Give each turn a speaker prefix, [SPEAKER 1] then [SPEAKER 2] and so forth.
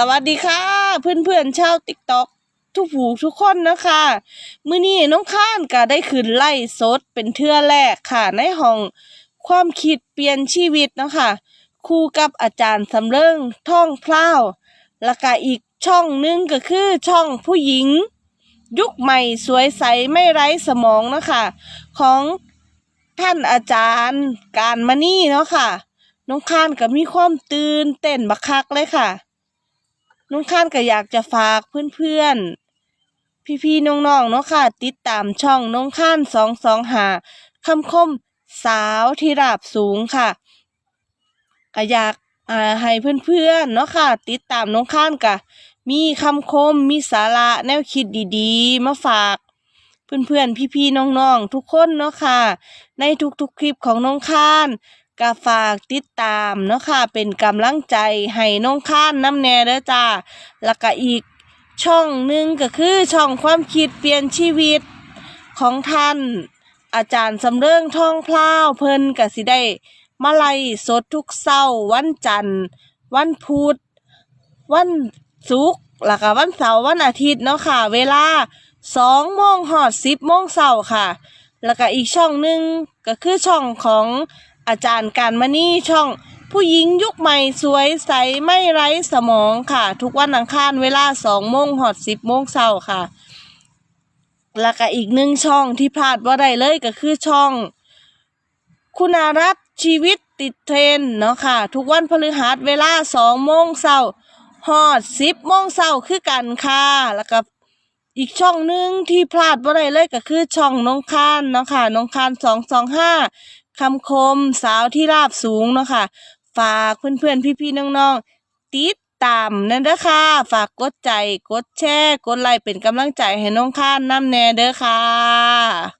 [SPEAKER 1] สวัสดีค่ะ เพื่อนๆชาวติ๊กต็อกทุกผูทุกคนนะคะมื้อนี้น้องข้านก็ได้ขึ้นไล่สดเป็นเทื่อแรกค่ะ ในห้องความคิดเปลี่ยนชีวิตนะคะคู่กับอาจารย์สำเริงท่องพลาวแล้วก็อีกช่องหนึงก็คือช่องผู้หญิง ยุคใหม่สวยใสไม่ไร้สมองนะคะของท่านอาจารย์การมานี่เนาะค่ะ น้องข้านก็มีความตื่นเต้นบักคักเลยค่ะ น้องข้านก็อยากจะฝากเพื่อนๆ พี่ๆน้องๆเนาะค่ะ ติดตามช่องน้องข้านสองสองหาคำคมสาวที่ราบสูงค่ะก็อยากอ่าให้เพื่อนๆเนาะค่ะ ติดตามน้องข้านกะมีคำคมมีสาระแนวคิดดีๆ มาฝากเพื่อนๆ พี่ๆ น้องๆ ทุกคนเนาะค่ะ ในทุกๆ คลิปของน้องข้าน ก็ฝากติดตามเนาะค่ะเป็นกำลังใจให้น้องข้านน้ำแน่เด้อจ้าแล้วก็อีกช่องหนึ่งก็คือช่องความคิดเปลี่ยนชีวิตของท่าน อาจารย์สำเริงทองพล้าวเพิ่นก็สิได้มาไล่สดทุกเช้าวันจันทร์ วันพุธวันศุกร์แล้วก็วันเสาร์วันอาทิตย์เนาะค่ะ เวลาสองโมงหอดสิบโมงเช้าค่ะ แล้วก็อีกช่องหนึ่งก็คือช่องของ อาจารย์การมานี่ช่อง ผู้หญิงยุคใหม่สวยใสไม่ไร้สมองค่ะ ทุกวันอังคารเวลาสองโมงหอดสิบโมงเช้าค่ะ แล้วก็อีกหนึ่งช่องที่พลาดว่าได้เลยก็คือช่อง คุณารัตชีวิตติดเทรนเนาะค่ะ ทุกวันพฤหัสเวลาสองโมงเช้าฮอดสิบโมงเช้าคือกันค่ะ แล้วก็อีกช่องหนึ่งที่พลาดบ่ได้เลยก็คือช่องน้องคานเนาะค่ะน้องคานสองสองห้า คำคมสาวที่ราบสูงเนาะค่ะ ฝากเพื่อนๆ พี่ๆ น้องๆ ติดตามนั่นเด้อค่ะ ฝากกดใจ กดแชร์ กดไลค์เป็นกำลังใจให้น้องข้านน้ำแน่เด้อค่ะ